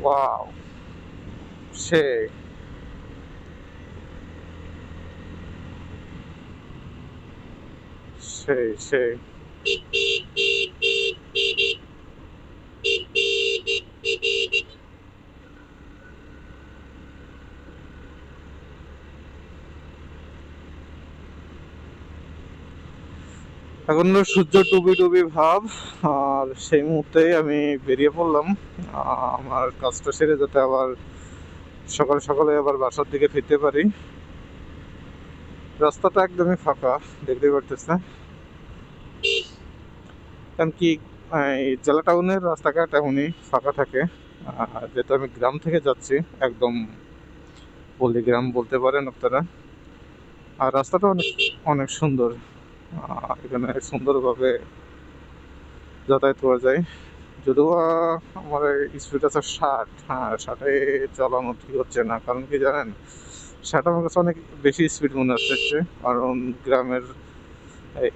Wow সেই সেই সেই এখন সূর্য ডুবি ডুবি ভাব, আর সেই মুহূর্তে আমি বেরিয়ে পড়লাম। আমার কাজটা সেরে যাতে আবার সকাল সকালে আবার বাসার দিকে ফিরতে পারি। রাস্তাটা একদমই ফাঁকা, দেখতে পারতেছে কারণ কি জেলা টাউনের রাস্তাঘাট এমনই ফাঁকা থাকে। যেহেতু আমি গ্রাম থেকে যাচ্ছি, একদম পল্লী গ্রাম বলতে পারেন আপনারা। আর রাস্তাটা অনেক অনেক সুন্দর। এখানে সুন্দরভাবে যাতায়াত করা যায়। যদিও আমার স্পিড আছে ষাট হ্যাঁ ষাটে চালানো ঠিক হচ্ছে না। কারণ কি জানেন ষাট আমার কাছে অনেক বেশি স্পিড মনে হচ্ছে কারণ গ্রামের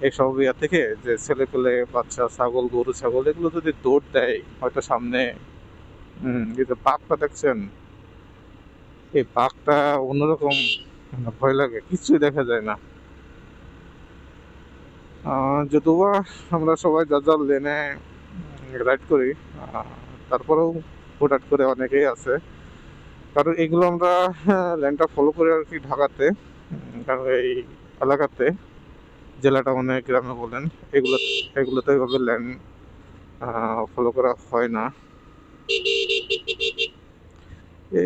এইসব ইয়া থেকে যে ছেলে পেলে বাচ্চা, ছাগল, গরু, ছাগল, এগুলো যদি দৌড় দেয়, হয়তো সামনে হম পাকটা দেখছেন, এই পাকটা অন্যরকম মানে ভয় লাগে, কিছুই দেখা যায় না। আহ, আমরা সবাই যার যার লেনে রাইড করি তারপরেও হুটহাট করে অনেকেই আছে। কারণ এগুলো আমরা ল্যান্ডটা ফলো করে আর কি ঢাকাতে কারণ এই এলাকাতে জেলাটা মানে গ্রামে বলেন এগুলো এগুলোতে এভাবে ল্যান্ড ফলো করা হয় না। এ